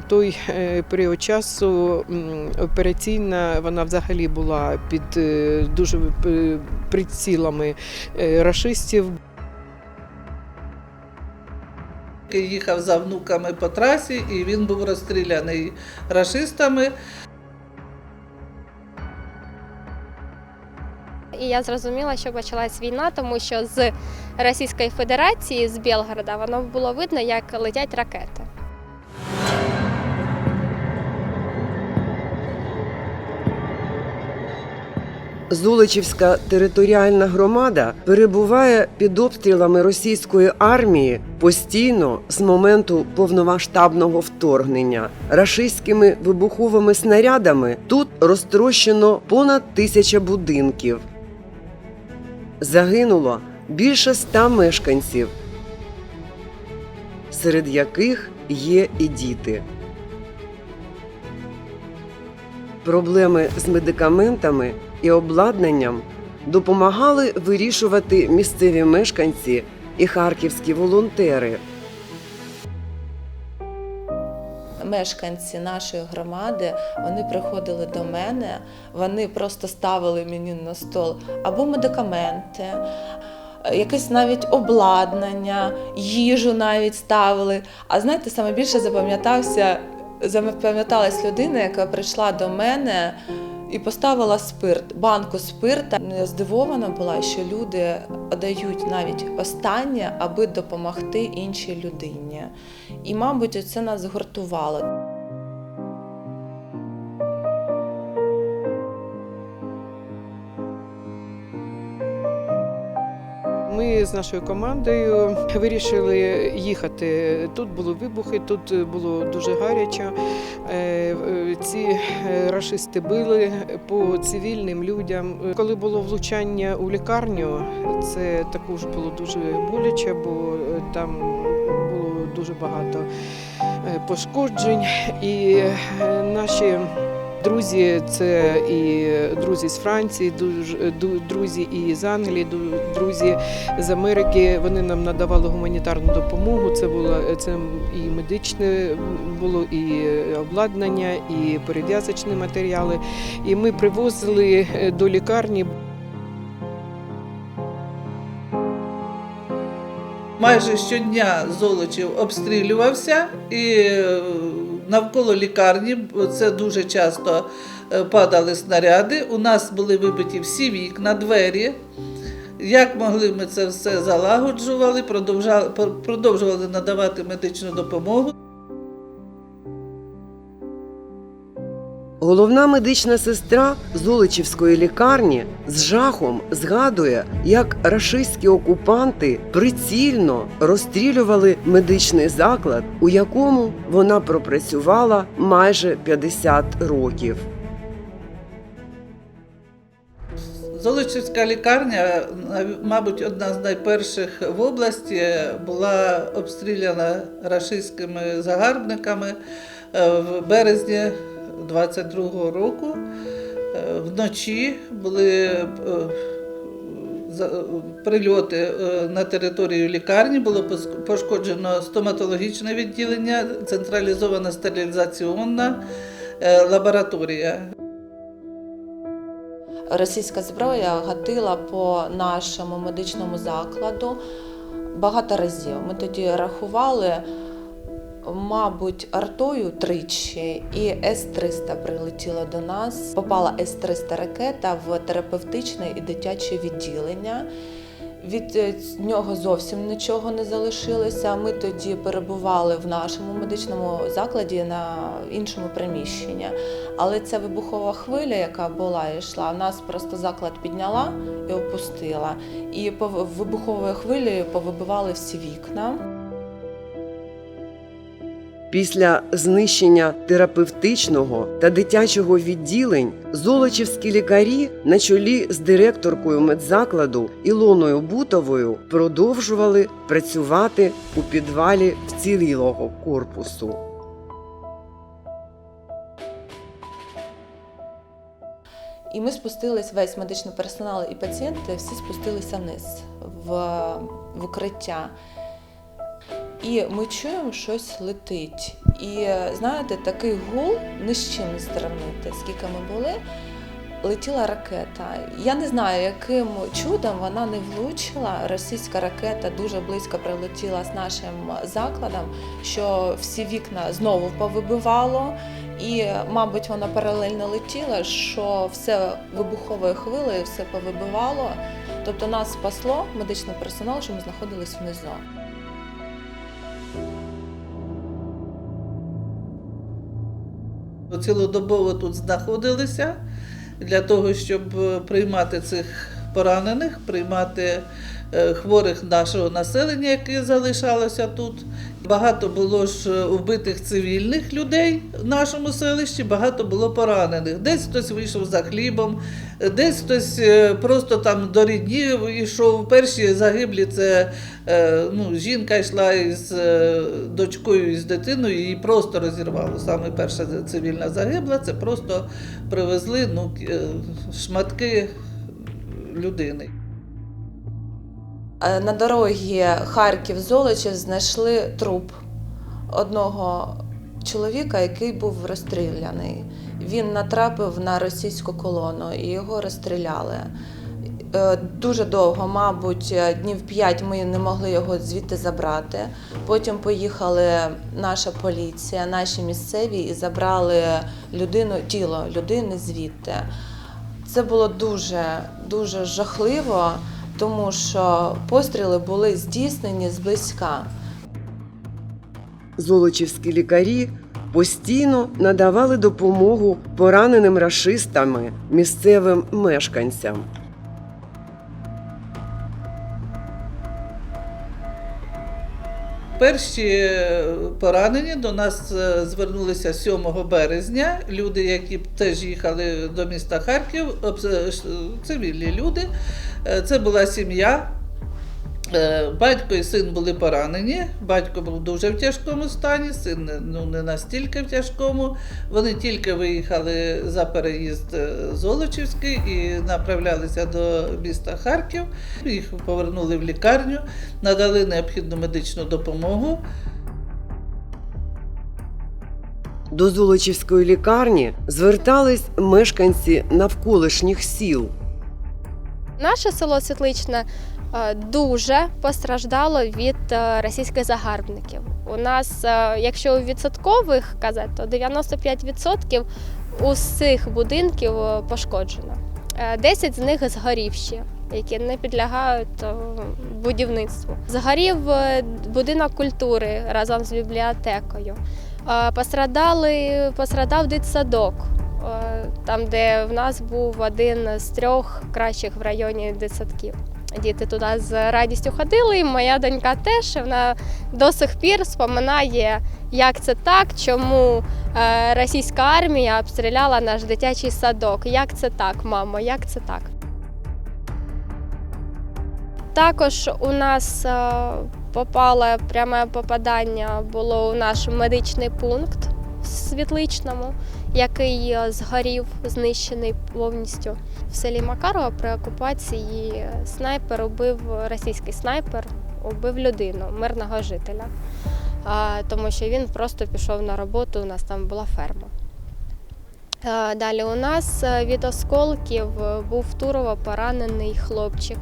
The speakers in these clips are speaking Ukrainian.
На той е, період часу операційна вона взагалі була під е, дуже е, прицілами рашистів. Їхав за внуками по трасі, і він був розстріляний рашистами. І я зрозуміла, що почалась війна, тому що з Російської Федерації, з Білгорода, воно було видно, як летять ракети. Золочівська територіальна громада перебуває під обстрілами російської армії постійно з моменту повномасштабного вторгнення. Рашистськими вибуховими снарядами тут розтрощено понад тисяча будинків. Загинуло більше ста мешканців, серед яких є і діти. Проблеми з медикаментами і обладнанням допомагали вирішувати місцеві мешканці і харківські волонтери. Мешканці нашої громади вони приходили до мене, вони просто ставили мені на стол або медикаменти, якесь навіть обладнання, їжу навіть ставили. А знаєте, саме більше запам'ятався, запам'яталась людина, яка прийшла до мене і поставила спирт, банку спирта. Не Я здивована була, що люди дають навіть останнє, аби допомогти іншій людині. І, мабуть, це нас згуртувало. Ми з нашою командою вирішили їхати. Тут були вибухи, тут було дуже гаряче. Е, е, Ці е, рашисти били по цивільним людям. Коли було влучання у лікарню, це також було дуже боляче, бо там було дуже багато пошкоджень. І наші Друзі, це і друзі з Франції, друзі і з Англії, друзі з Америки. Вони нам надавали гуманітарну допомогу. Це було це і медичне було, і обладнання, і перев'язочні матеріали. І ми привозили е, до лікарні. Майже щодня Золочів обстрілювався і е, навколо лікарні це дуже часто е, падали снаряди. У нас були вибиті всі вікна, двері. Як могли, ми це все залагоджували, продовжували надавати медичну допомогу. Головна медична сестра Золочівської лікарні з жахом згадує, як рашистські окупанти прицільно розстрілювали медичний заклад, у якому вона пропрацювала майже 50 років. Золочівська лікарня, мабуть, одна з найперших в області, була обстріляна рашистськими загарбниками е, в березні 22-го року. Е, Вночі були е, прильоти е, на територію лікарні, було пошкоджено стоматологічне відділення, централізована стерилізаційна лабораторія. Російська зброя гатила по нашому медичному закладу багато разів. Ми тоді рахували, мабуть, артою тричі, і С-300 прилетіла до нас. Попала С-300 ракета в терапевтичне і дитяче відділення. Від е, нього зовсім нічого не залишилося. Ми тоді перебували в нашому медичному закладі на іншому приміщенні. Але ця вибухова хвиля, яка була і йшла, нас просто заклад підняла і опустила. І вибуховою хвилею повибивали всі вікна. Після знищення терапевтичного та дитячого відділень золочівські лікарі на чолі з директоркою медзакладу Ілоною Бутовою продовжували працювати у підвалі вцілілого корпусу. І ми спустились, весь медичний персонал і пацієнти всі спустилися вниз в, в укриття. І ми чуємо, щось летить. І знаєте, такий гул ні з чим зрівнити. Скільки ми були, летіла ракета. Я не знаю, яким чудом вона не влучила. Російська ракета дуже близько прилетіла з нашим закладом, що всі вікна знову повибивало. І, мабуть, вона паралельно летіла, що все вибуховою хвилею, все повибивало. Тобто нас спасло медичний персонал, що ми знаходились внизу. Цілодобово тут знаходилися для того, щоб е, приймати цих поранених, приймати хворих нашого населення, яке залишалося тут. Багато було ж е, вбитих цивільних людей в нашому селищі, багато було поранених. Десь хтось вийшов за хлібом, е, десь хтось е, просто там до рідні йшов. Перші загиблі це е, ну, жінка йшла із е, дочкою і з дитиною, її просто розірвало. Саме перша цивільна загибла, це просто привезли ну, е, шматки людини. Е, На дорогі Харків-Золочів знайшли труп одного чоловіка, який був розстріляний. Він натрапив на російську колону і його розстріляли. Е, Дуже довго, мабуть, е, днів п'ять ми не могли його звідти забрати. Потім поїхали наша поліція, наші місцеві і забрали людину, тіло людини звідти. Це було дуже дуже жахливо, тому що постріли були здійснені зблизька. Золочівські лікарі постійно надавали допомогу пораненим рашистами місцевим мешканцям. Перші е, поранені до нас е, звернулися 7 березня. Люди, які теж їхали до міста Харків, е, цивільні люди. Це була сім'я. Е, Батько і син були поранені. Батько був дуже в тяжкому стані, син не- ну, не настільки в тяжкому. Вони тільки виїхали за переїзд е, Золочівський і направлялися до міста Харків. Їх повернули в лікарню, надали необхідну медичну допомогу. До Золочівської лікарні звертались мешканці навколишніх сіл. Наше село Світличне дуже постраждало від е, російських загарбників. У нас, е, якщо у відсоткових казати, то 95% усіх будинків е, пошкоджено. Е, 10 з них згорівші, які не підлягають е, будівництву. Згорів е, будинок культури разом з бібліотекою. Е, Пострадали, пострадав дитсадок. Е, Там, де в нас був один з трьох кращих в районі дитсадків. Діти туди з радістю ходили, і моя донька теж вона до сих пір споминає, як це так, чому е, російська армія обстріляла наш дитячий садок. Як це так, мамо, як це так? Також у нас е, попало пряме попадання було у наш медичний пункт в Світличному, який е, згорів, знищений повністю. В селі Макарова при окупації снайпер убив російський снайпер, убив людину, мирного жителя, тому що він просто пішов на роботу. У нас там була ферма. Е, Далі у нас е, від осколків е, був турово поранений хлопчик,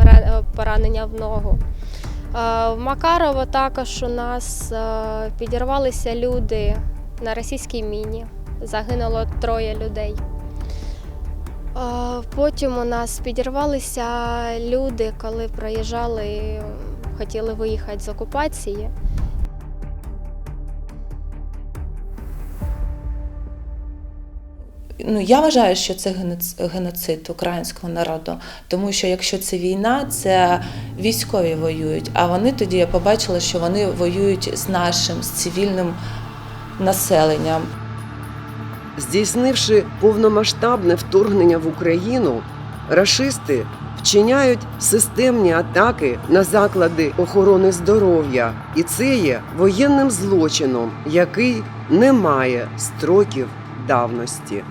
е, поранення в ногу. Е, В Макарово також у нас е, підірвалися люди на російській міні. Загинуло троє людей. Потім у нас підірвалися люди, коли проїжджали, хотіли виїхати з окупації. Ну я вважаю, що це геноцид українського народу, тому що якщо це війна, це військові воюють. А вони тоді я побачила, що вони воюють з нашим з цивільним населенням. Здійснивши повномасштабне вторгнення в Україну, рашисти вчиняють системні атаки на заклади охорони здоров'я, і це є воєнним злочином, який не має строків давності.